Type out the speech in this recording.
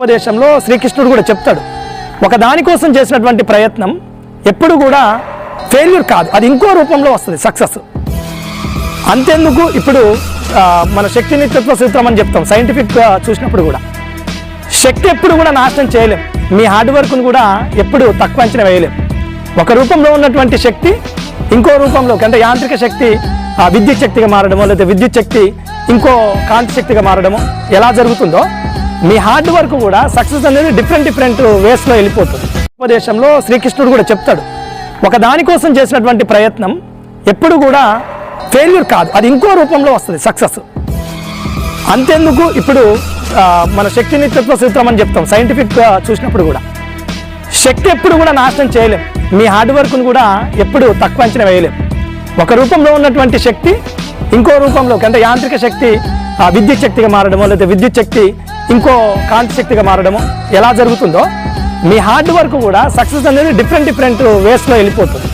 ఉపదేశంలో శ్రీకృష్ణుడు కూడా చెప్తాడు ఒక దానికోసం చేసినటువంటి ప్రయత్నం ఎప్పుడు కూడా ఫెయిల్యూర్ కాదు అది ఇంకో రూపంలో వస్తుంది సక్సెస్ అంతెందుకు ఇప్పుడు మన శక్తి నిత్యత్వ సూత్రం అని చెప్తాం సైంటిఫిక్ చూసినప్పుడు కూడా. శక్తి ఎప్పుడు కూడా నాశనం చేయలేం మీ హార్డ్ వర్క్ను కూడా ఎప్పుడు తక్కువ అంచనా వేయలేం. ఒక రూపంలో ఉన్నటువంటి శక్తి ఇంకో రూపంలో అంటే యాంత్రిక శక్తి విద్యుత్ శక్తిగా మారడమో లేదా విద్యుత్ శక్తి ఇంకో కాంతి శక్తిగా మారడమో ఎలా జరుగుతుందో మీ హార్డ్ వర్క్ కూడా సక్సెస్ అనేది డిఫరెంట్ డిఫరెంట్ వేస్లో వెళ్ళిపోతుంది. ఉపదేశంలో శ్రీకృష్ణుడు కూడా చెప్తాడు ఒక దానికోసం చేసినటువంటి ప్రయత్నం ఎప్పుడు కూడా ఫెయిల్యూర్ కాదు అది ఇంకో రూపంలో వస్తుంది సక్సెస్ అంతెందుకు ఇప్పుడు మన శక్తి నిత్యత్వ సూత్రం అని చెప్తాం సైంటిఫిక్ చూసినప్పుడు కూడా. శక్తి ఎప్పుడు కూడా నాశనం చేయలేం మీ హార్డ్ వర్క్ను కూడా ఎప్పుడు తక్కువ అంచనా వేయలేం. ఒక రూపంలో ఉన్నటువంటి శక్తి ఇంకో రూపంలోకి అంటే యాంత్రిక శక్తి విద్యుత్ శక్తిగా మారడమో లేదా విద్యుత్ శక్తి ఇంకో కాంతి శక్తిగా మారడమో ఎలా జరుగుతుందో మీ హార్డ్ వర్క్ కూడా సక్సెస్ అనేది డిఫరెంట్ డిఫరెంట్ వేస్లో వెళ్ళిపోతుంది.